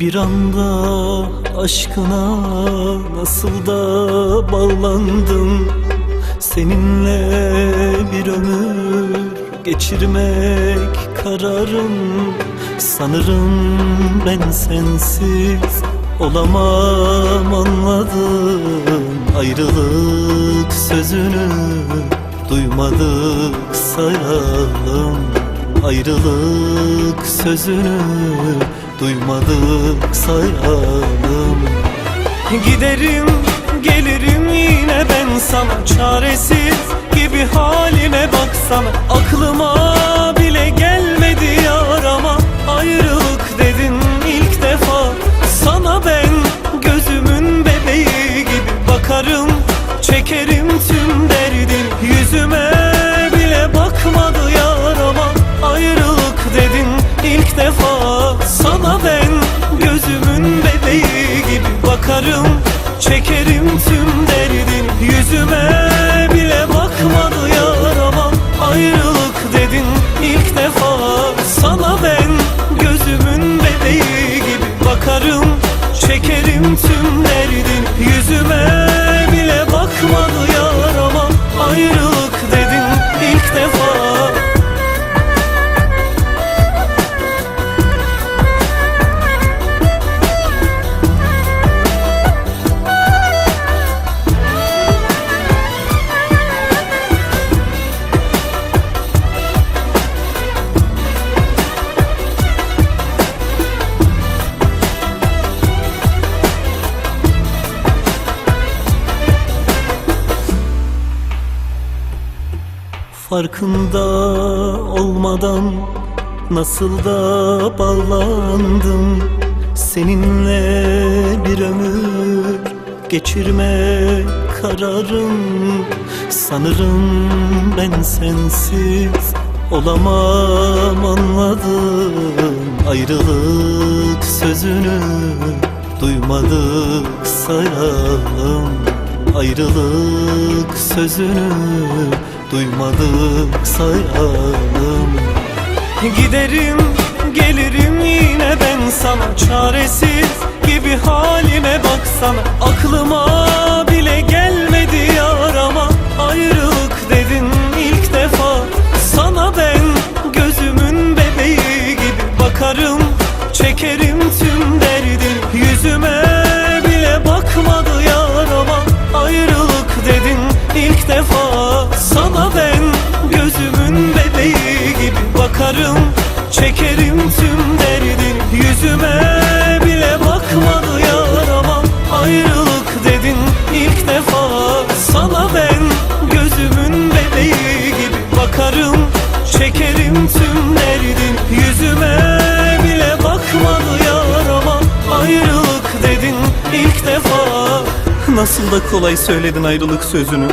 Bir anda aşkına nasıl da bağlandım? Seninle bir ömür geçirmek kararım. Sanırım ben sensiz olamam anladım. Ayrılık sözünü duymadık sayalım. Ayrılık sözünü duymadık sayalım. Giderim gelirim yine ben sana. Çaresiz gibi halime baksana. Aklıma bile gelmedi yarama Ayrılık dedin ilk defa. Sana ben gözümün bebeği gibi bakarım. Çekerim tüm derdin bakarım Çekerim tüm derdin. Yüzüme bile bakmadı yarama Ayrılık dedin. İlk defa Sana ben gözümün bebeği gibi bakarım Çekerim tüm Farkında olmadan nasıl da bağlandım Seninle bir ömür geçirme kararım. Sanırım ben sensiz olamam anladım. Ayrılık sözünü duymadık sayalım Ayrılık sözünü duymadık sayalım. Giderim gelirim yine ben sana Çaresiz Sana ben gözümün bebeği gibi bakarım Çekerim tüm derdin yüzüme. Bile bakmadı yarama Ayrılık dedin ilk defa. Sana ben gözümün bebeği gibi bakarım Çekerim tüm derdin yüzüme. Bile bakmadı yarama Ayrılık dedin ilk defa. Nasıl da kolay söyledin ayrılık sözünü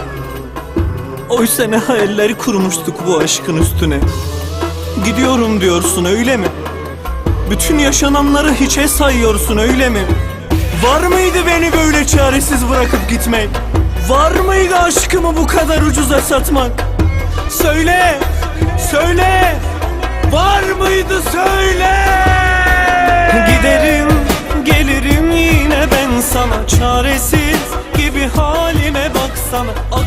Oysa ne hayaller kurmuştuk bu aşkın üstüne Gidiyorum diyorsun öyle mi? Bütün yaşananları hiçe sayıyorsun öyle mi? Var mıydı beni böyle çaresiz bırakıp gitmek? Var mıydı aşkımı bu kadar ucuza satmak? Söyle, söyle Var mıydı söyle Giderim, gelirim yine ben sana Çaresiz gibi halime baksana